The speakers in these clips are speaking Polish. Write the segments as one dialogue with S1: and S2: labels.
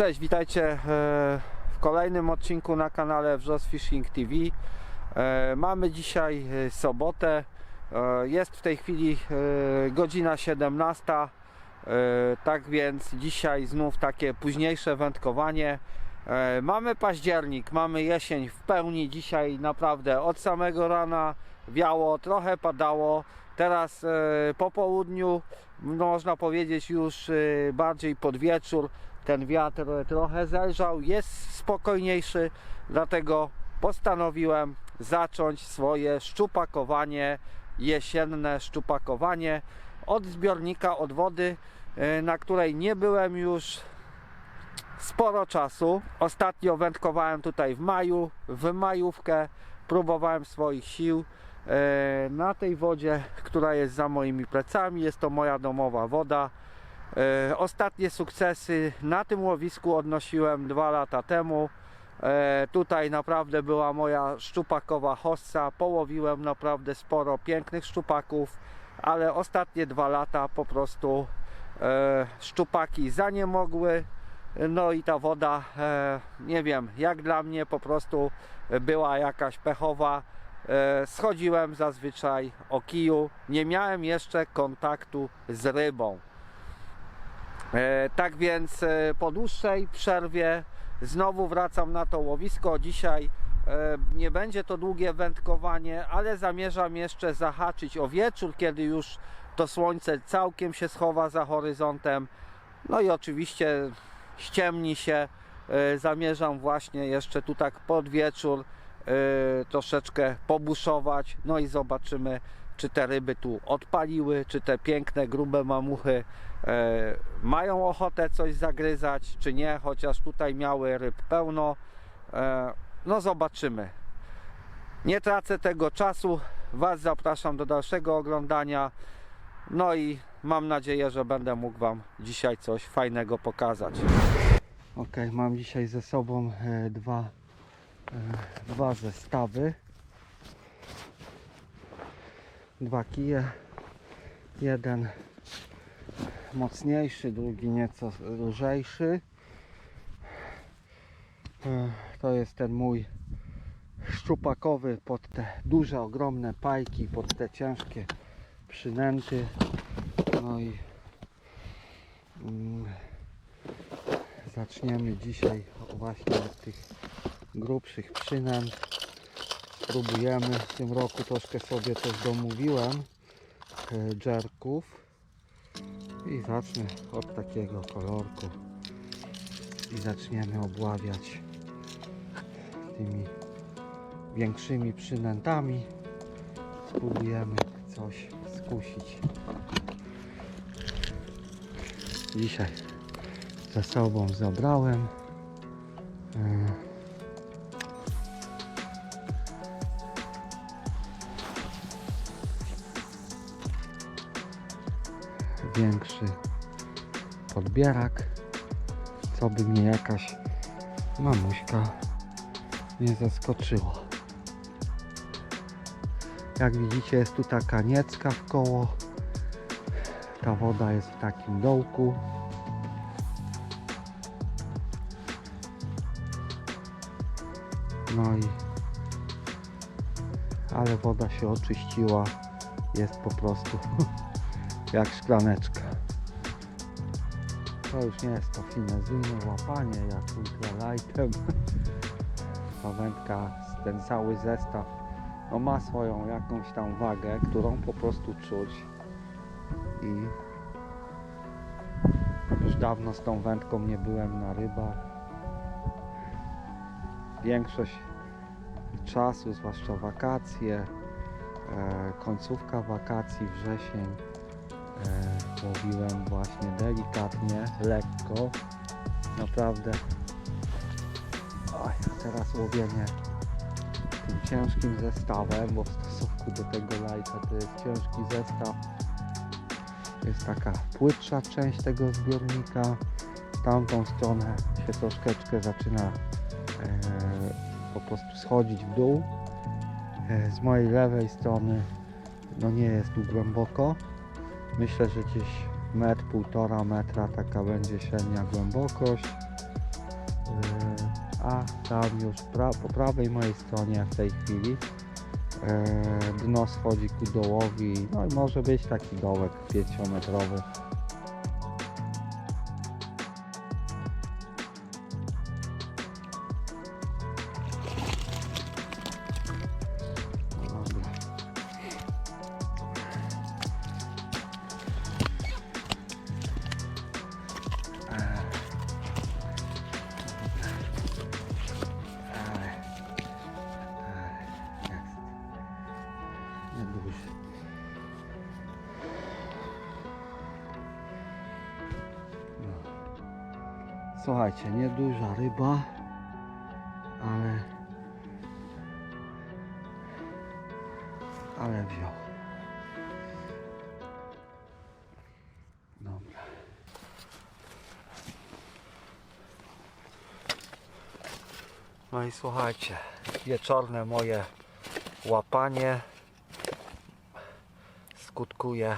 S1: Cześć, witajcie e, w kolejnym odcinku na kanale Wrzos Fishing TV. E, Mamy dzisiaj e, sobotę. Jest w tej chwili godzina 17. E, Tak więc dzisiaj znów takie późniejsze wędkowanie. Mamy październik, mamy jesień w pełni. Dzisiaj naprawdę od samego rana wiało, trochę padało. Teraz po południu, no, można powiedzieć już bardziej pod wieczór, ten wiatr trochę zelżał, jest spokojniejszy, dlatego postanowiłem zacząć swoje szczupakowanie, jesienne szczupakowanie od zbiornika, od wody, e, na której nie byłem już sporo czasu. Ostatnio wędkowałem tutaj w maju, w majówkę, próbowałem swoich sił e, na tej wodzie, która jest za moimi plecami. Jest to moja domowa woda. E, Ostatnie sukcesy na tym łowisku odnosiłem dwa lata temu. E, Tutaj naprawdę była moja szczupakowa hossa. Połowiłem naprawdę sporo pięknych szczupaków, ale ostatnie dwa lata po prostu e, szczupaki zaniemogły. No i ta woda, nie wiem, jak dla mnie po prostu była jakaś pechowa. Schodziłem zazwyczaj o kiju. Nie miałem jeszcze kontaktu z rybą. E, tak więc e, po dłuższej przerwie znowu wracam na to łowisko. Dzisiaj e, nie będzie to długie wędkowanie, ale zamierzam jeszcze zahaczyć o wieczór, kiedy już to słońce całkiem się schowa za horyzontem. No i oczywiście ściemni się. Zamierzam właśnie jeszcze tu tak pod wieczór troszeczkę pobuszować. No i zobaczymy, czy te ryby tu odpaliły, czy te piękne, grube mamuchy e, mają ochotę coś zagryzać, czy nie, chociaż tutaj miały ryb pełno. E, no zobaczymy. Nie tracę tego czasu. Was zapraszam do dalszego oglądania. No i mam nadzieję, że będę mógł Wam dzisiaj coś fajnego pokazać. Ok, mam dzisiaj ze sobą e, dwa, e, dwa zestawy. Dwa kije. Jeden mocniejszy, drugi nieco lżejszy. E, To jest ten mój szczupakowy pod te duże, ogromne pajki, pod te ciężkie przynęty. No i mm, zaczniemy dzisiaj właśnie od tych grubszych przynęt. Spróbujemy w tym roku troszkę sobie też domówiłem e, dżerków. I zacznę od takiego kolorku. I zaczniemy obławiać tymi większymi przynętami. Spróbujemy coś skusić. Dzisiaj ze sobą zabrałem większy podbierak co by mnie jakaś mamuśka nie zaskoczyła. Jak widzicie jest tu taka niecka w koło. Ta woda jest w takim dołku. No i ale woda się oczyściła jest po prostu jak szklaneczka. To już nie jest to finezyjne łapanie jak ultralightem ta wędka, ten cały zestaw no ma swoją jakąś tam wagę, którą po prostu czuć. I już dawno z tą wędką nie byłem na rybach. Większość czasu, zwłaszcza wakacje, e, końcówka wakacji, wrzesień, łowiłem właśnie delikatnie, lekko, naprawdę. Oj, a teraz łowienie tym ciężkim zestawem, bo w stosunku do tego lighta to jest ciężki zestaw. Jest taka płytsza część tego zbiornika. Tamtą stronę się troszeczkę zaczyna e, po prostu schodzić w dół. E, z mojej lewej strony no nie jest tu głęboko. Myślę, że gdzieś metr, półtora metra taka będzie średnia głębokość. a tam już pra, po prawej mojej stronie w tej chwili e, dno schodzi ku dołowi, no i może być taki dołek 5-metrowy. Słuchajcie, nieduża ryba, ale ale wziął. Dobra. No i słuchajcie, wieczorne moje łapanie skutkuje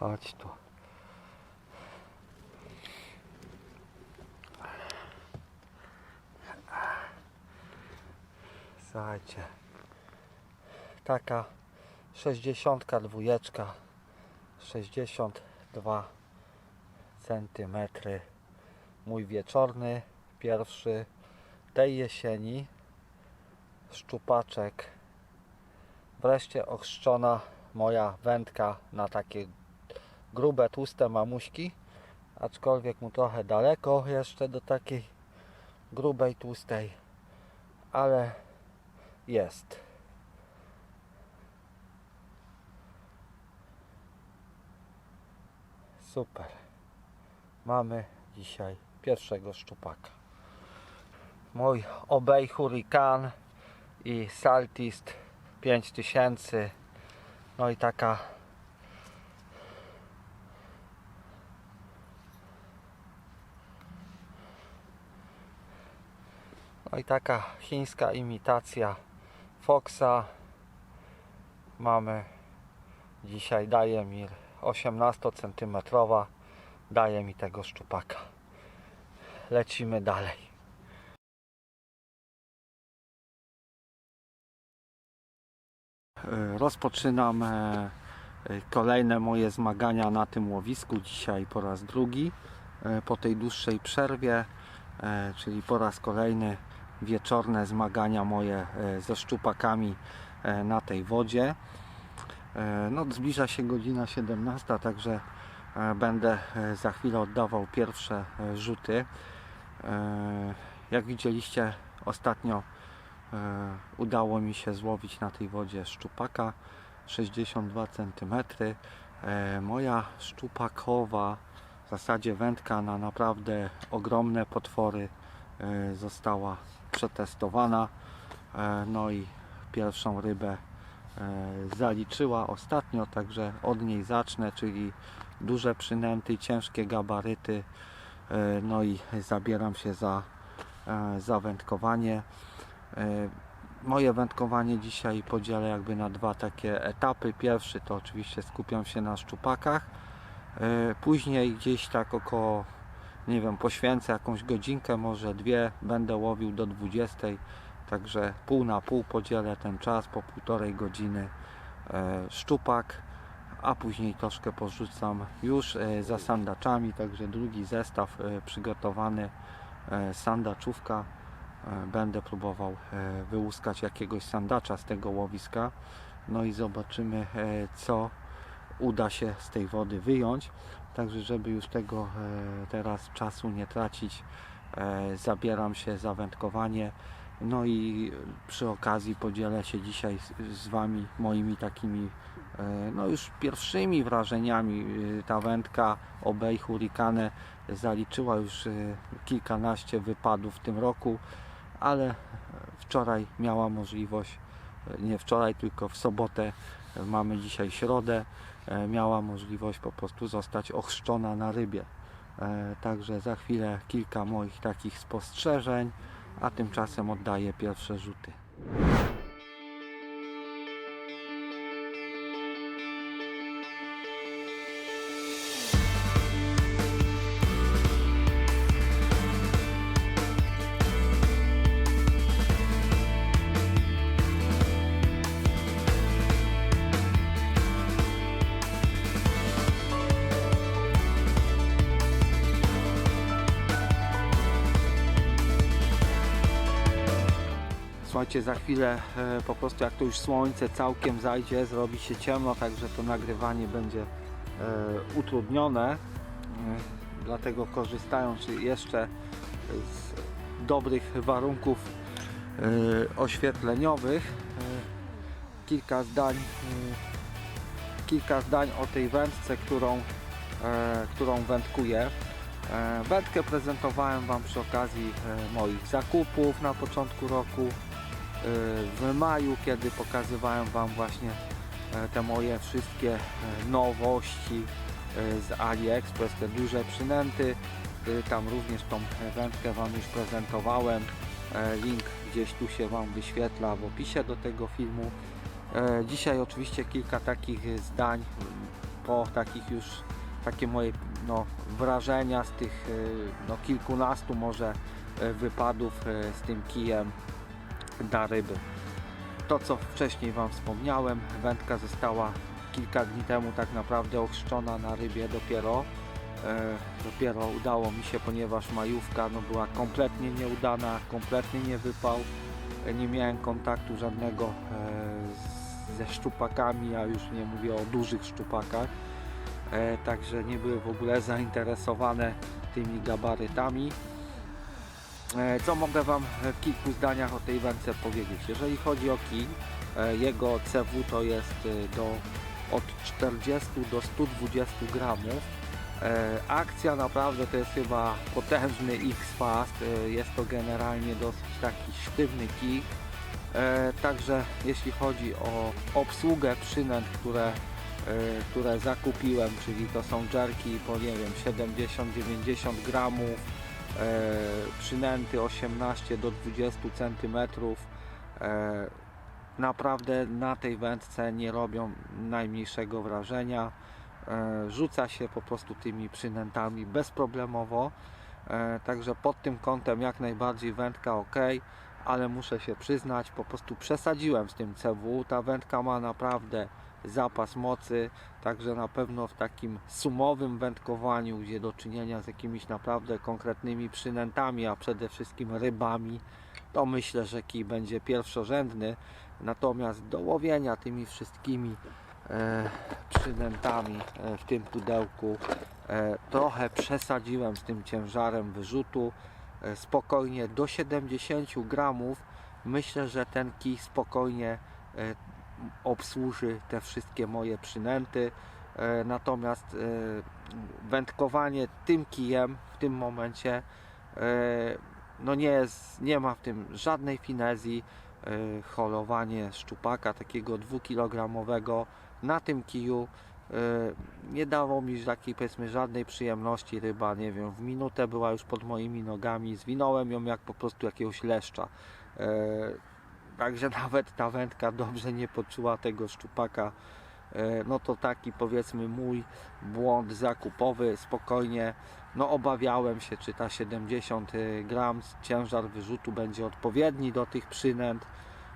S1: chodź tu. Słuchajcie. Taka 62 62 centymetry. Mój wieczorny pierwszy tej jesieni. Szczupaczek. Wreszcie ochrzczona moja wędka na takie grube tłuste mamuśki aczkolwiek mu trochę daleko jeszcze do takiej grubej tłustej ale jest Super. Mamy dzisiaj pierwszego szczupaka. Mój Obey Hurricane i Saltist 5000. No i taka I taka chińska imitacja Foxa. Mamy dzisiaj daje mi 18 cm daje mi tego szczupaka. Lecimy dalej. Rozpoczynam e, kolejne moje zmagania na tym łowisku. Dzisiaj po raz drugi e, po tej dłuższej przerwie, e, czyli po raz kolejny wieczorne zmagania moje e, ze szczupakami e, na tej wodzie. E, No, zbliża się godzina 17, także będę za chwilę oddawał pierwsze rzuty. Jak widzieliście, ostatnio udało mi się złowić na tej wodzie szczupaka 62 cm. Moja szczupakowa, w zasadzie wędka na naprawdę ogromne potwory została przetestowana. E, No i pierwszą rybę e, zaliczyła ostatnio, także od niej zacznę, czyli duże przynęty, ciężkie gabaryty. E, No i zabieram się za, za wędkowanie. Moje wędkowanie dzisiaj podzielę jakby na dwa takie etapy. Pierwszy to oczywiście skupiam się na szczupakach. Później gdzieś tak około, nie wiem, poświęcę jakąś godzinkę, może dwie, będę łowił do 20. Także pół na pół podzielę ten czas, po półtorej godziny e, szczupak, a później troszkę porzucam już e, za sandaczami, także drugi zestaw e, przygotowany, sandaczówka. Będę próbował wyłuskać jakiegoś sandacza z tego łowiska, no i zobaczymy co uda się z tej wody wyjąć. Także żeby już tego e, teraz czasu nie tracić, e, zabieram się za wędkowanie. No i przy okazji podzielę się dzisiaj z, Wami moimi takimi e, no już pierwszymi wrażeniami. Ta wędka Obey Hurricane zaliczyła już kilkanaście wypadów w tym roku, ale wczoraj miała możliwość, nie wczoraj, tylko w sobotę, mamy dzisiaj środę, e, miała możliwość po prostu zostać ochrzczona na rybie. E, Także za chwilę kilka moich takich spostrzeżeń a tymczasem oddaję pierwsze rzuty. Słuchajcie, za chwilę e, po prostu jak to już słońce całkiem zajdzie, zrobi się ciemno, także to nagrywanie będzie e, utrudnione. E, dlatego korzystając jeszcze z dobrych warunków oświetleniowych, kilka zdań, kilka zdań o tej wędce, którą, którą wędkuję. Wędkę prezentowałem Wam przy okazji moich zakupów na początku roku w maju, kiedy pokazywałem Wam właśnie e, te moje wszystkie e, nowości e, z AliExpress, te duże przynęty. E, Tam również tą wędkę Wam już prezentowałem. E, Link gdzieś tu się Wam wyświetla w opisie do tego filmu. E, Dzisiaj oczywiście kilka takich zdań po takich już takie moje no, wrażenia z tych e, no, kilkunastu może e, wypadów e, z tym kijem na ryby. To co wcześniej Wam wspomniałem, wędka została kilka dni temu tak naprawdę ochrzczona na rybie dopiero. E, dopiero udało mi się, ponieważ majówka no, była kompletnie nieudana, kompletnie nie wypał. E, Nie miałem kontaktu żadnego e, ze szczupakami, a już nie mówię o dużych szczupakach. E, także nie były w ogóle zainteresowane tymi gabarytami. E, Co mogę Wam w kilku zdaniach o tej wędce powiedzieć? Jeżeli chodzi o kij, e, jego CW to jest e, do, od 40 do 120 gramów. Akcja naprawdę to jest chyba potężny X-Fast, jest to generalnie dosyć taki sztywny kij. Także jeśli chodzi o obsługę przynęt, które które zakupiłem, czyli to są jerki po nie wiem 70-90 gramów, przynęty 18 do 20 cm. E, naprawdę na tej wędce nie robią najmniejszego wrażenia. E, rzuca się po prostu tymi przynętami bezproblemowo. E, także pod tym kątem jak najbardziej wędka ok, ale muszę się przyznać, po prostu przesadziłem z tym CW. Ta wędka ma naprawdę zapas mocy, także na pewno w takim sumowym wędkowaniu, gdzie do czynienia z jakimiś naprawdę konkretnymi przynętami, a przede wszystkim rybami, to myślę, że kij będzie pierwszorzędny. Natomiast do łowienia tymi wszystkimi e, przynętami e, w tym pudełku e, trochę przesadziłem z tym ciężarem wyrzutu. E, spokojnie do 70 gramów myślę, że ten kij spokojnie e, obsłuży te wszystkie moje przynęty. E, Natomiast e, wędkowanie tym kijem w tym momencie e, no nie, jest, nie ma w tym żadnej finezji. Holowanie szczupaka takiego dwukilogramowego na tym kiju nie dało mi takiej powiedzmy żadnej przyjemności ryba, nie wiem, w minutę była już pod moimi nogami, zwinąłem ją jak po prostu jakiegoś leszcza. E, Także nawet ta wędka dobrze nie poczuła tego szczupaka. E, No to taki powiedzmy mój błąd zakupowy. Spokojnie, no obawiałem się, czy ta 70 gram ciężar wyrzutu będzie odpowiedni do tych przynęt,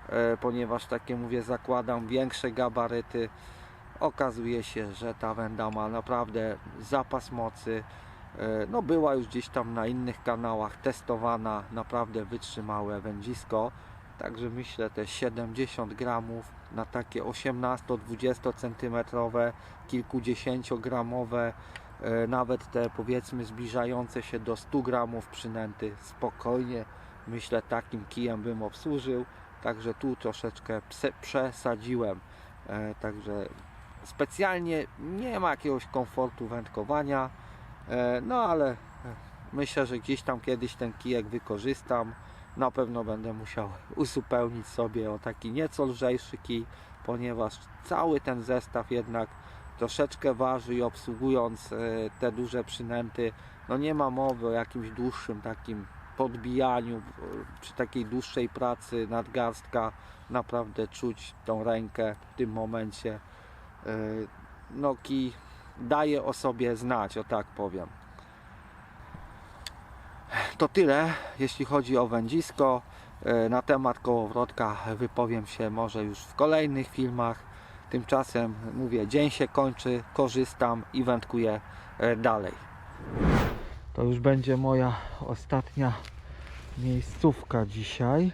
S1: e, ponieważ takie mówię, zakładam większe gabaryty. Okazuje się, że ta węda ma naprawdę zapas mocy. E, No była już gdzieś tam na innych kanałach testowana, naprawdę wytrzymałe wędzisko. Także myślę te 70 gramów na takie 18-20 centymetrowe, kilkudziesięciogramowe, e, nawet te powiedzmy zbliżające się do 100 gramów przynęty spokojnie myślę takim kijem bym obsłużył. Także tu troszeczkę przesadziłem. E, Także specjalnie nie ma jakiegoś komfortu wędkowania. E, No ale myślę, że gdzieś tam kiedyś ten kijek wykorzystam. Na pewno będę musiał uzupełnić sobie o taki nieco lżejszy kij, ponieważ cały ten zestaw jednak troszeczkę waży i obsługując e, te duże przynęty, no nie ma mowy o jakimś dłuższym takim podbijaniu, przy takiej dłuższej pracy nadgarstka naprawdę czuć tą rękę w tym momencie. E, No kij daje o sobie znać, o tak powiem. To tyle, jeśli chodzi o wędzisko. E, Na temat kołowrotka wypowiem się może już w kolejnych filmach. Tymczasem mówię, dzień się kończy, korzystam i wędkuję e, dalej. To już będzie moja ostatnia miejscówka dzisiaj.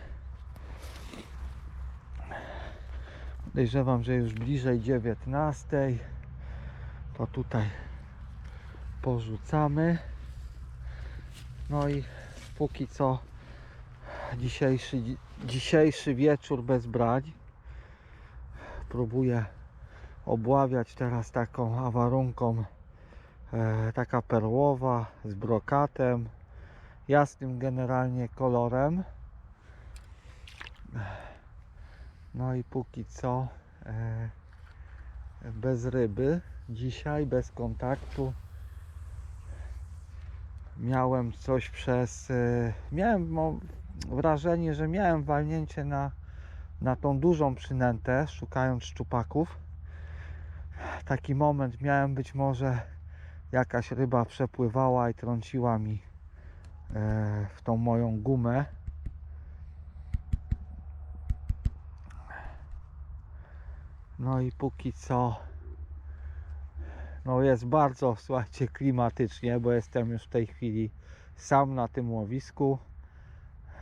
S1: Podejrzewam, że już bliżej 19. To tutaj porzucamy. No i póki co dzisiejszy, dzisiejszy wieczór bez brań. Próbuję obławiać teraz taką awarunką e, taka perłowa z brokatem jasnym generalnie kolorem. No i póki co e, bez ryby. Dzisiaj bez kontaktu miałem coś przez e, miałem mo- wrażenie, że miałem walnięcie na na tą dużą przynętę szukając szczupaków taki moment miałem być może jakaś ryba przepływała i trąciła mi e, w tą moją gumę. No i póki co no jest bardzo, słuchajcie, klimatycznie, bo jestem już w tej chwili sam na tym łowisku.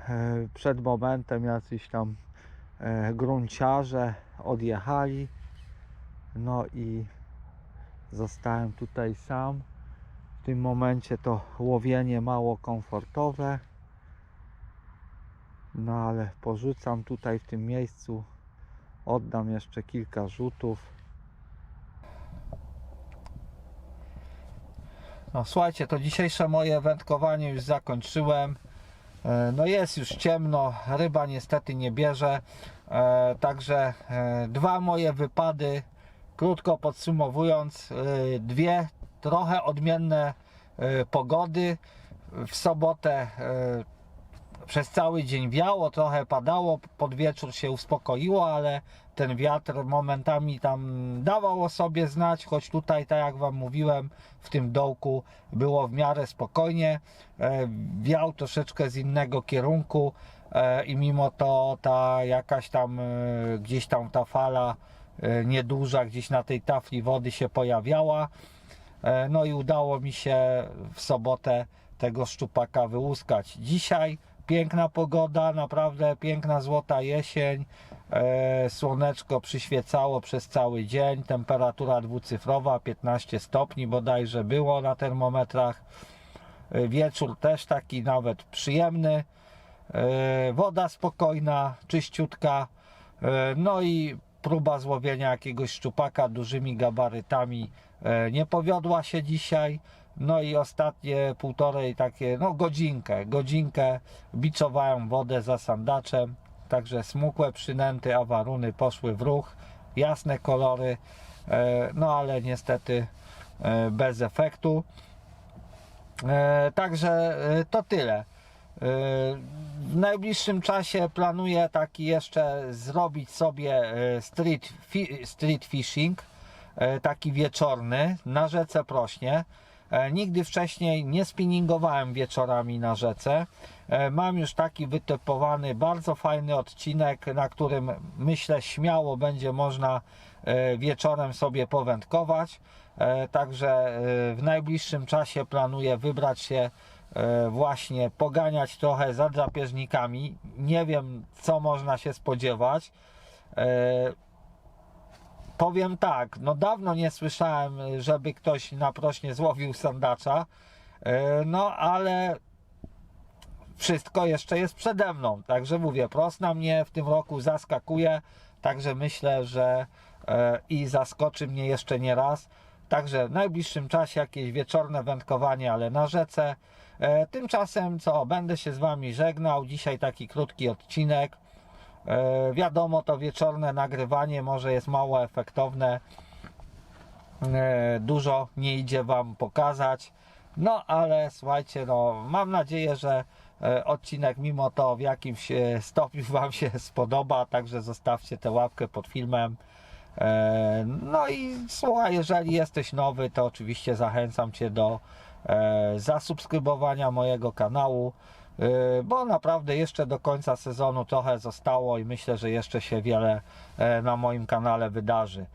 S1: E, Przed momentem jacyś tam e, grunciarze odjechali. No i zostałem tutaj sam. W tym momencie to łowienie mało komfortowe. No ale porzucam tutaj w tym miejscu. Oddam jeszcze kilka rzutów. No słuchajcie, to dzisiejsze moje wędkowanie już zakończyłem. E, No jest już ciemno, ryba niestety nie bierze. E, Także e, dwa moje wypady krótko podsumowując, dwie trochę odmienne pogody. W sobotę przez cały dzień wiało, trochę padało, pod wieczór się uspokoiło, ale ten wiatr momentami tam dawał o sobie znać, choć tutaj, tak jak Wam mówiłem, w tym dołku było w miarę spokojnie. E, Wiał troszeczkę z innego kierunku e, i mimo to ta jakaś tam, e, gdzieś tam ta fala nieduża gdzieś na tej tafli wody się pojawiała. No i udało mi się w sobotę tego szczupaka wyłuskać. Dzisiaj piękna pogoda, naprawdę piękna złota jesień. E, Słoneczko przyświecało przez cały dzień, temperatura dwucyfrowa, 15 stopni bodajże było na termometrach. E, Wieczór też taki nawet przyjemny. E, Woda spokojna, czyściutka. No i próba złowienia jakiegoś szczupaka dużymi gabarytami nie powiodła się dzisiaj. No i ostatnie półtorej takie, no godzinkę, godzinkę biczowałem wodę za sandaczem. Także smukłe przynęty, awaruny poszły w ruch, jasne kolory, e, no ale niestety e, bez efektu. E, Także to tyle. W najbliższym czasie planuję taki jeszcze zrobić sobie street, street fishing, taki wieczorny na rzece Prośnie. E, Nigdy wcześniej nie spinningowałem wieczorami na rzece. E, Mam już taki wytypowany, bardzo fajny odcinek, na którym myślę śmiało będzie można e, wieczorem sobie powędkować. Także w najbliższym czasie planuję wybrać się właśnie poganiać trochę za drapieżnikami. Nie wiem, co można się spodziewać. Powiem tak, no dawno nie słyszałem, żeby ktoś na prośnie złowił sandacza. E, No ale wszystko jeszcze jest przede mną. Także mówię, prosna mnie w tym roku zaskakuje. Także myślę, że e, i zaskoczy mnie jeszcze nie raz. Także w najbliższym czasie jakieś wieczorne wędkowanie, ale na rzece. E, Tymczasem co, będę się z Wami żegnał. Dzisiaj taki krótki odcinek. E, Wiadomo, to wieczorne nagrywanie może jest mało efektowne. E, Dużo nie idzie Wam pokazać. No ale słuchajcie, no, mam nadzieję, że e, odcinek mimo to w jakimś stopniu Wam się spodoba, także zostawcie tę łapkę pod filmem. No i słuchaj, jeżeli jesteś nowy, to oczywiście zachęcam Cię do zasubskrybowania mojego kanału, bo naprawdę jeszcze do końca sezonu trochę zostało i myślę, że jeszcze się wiele e, na moim kanale wydarzy.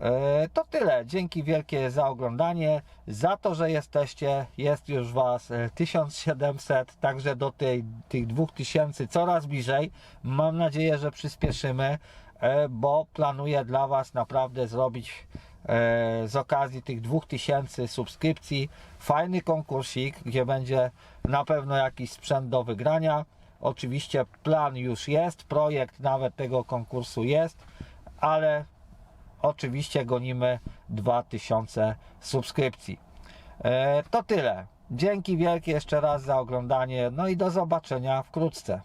S1: E, To tyle. Dzięki wielkie za oglądanie, za to, że jesteście. Jest już Was e, 1700, także do tej, tych 2000 coraz bliżej. Mam nadzieję, że przyspieszymy, e, bo planuję dla Was naprawdę zrobić e, z okazji tych 2000 subskrypcji fajny konkursik, gdzie będzie na pewno jakiś sprzęt do wygrania. Oczywiście plan już jest, projekt nawet tego konkursu jest, ale oczywiście gonimy 2000 subskrypcji. E, to tyle. Dzięki wielkie jeszcze raz za oglądanie. No i do zobaczenia wkrótce.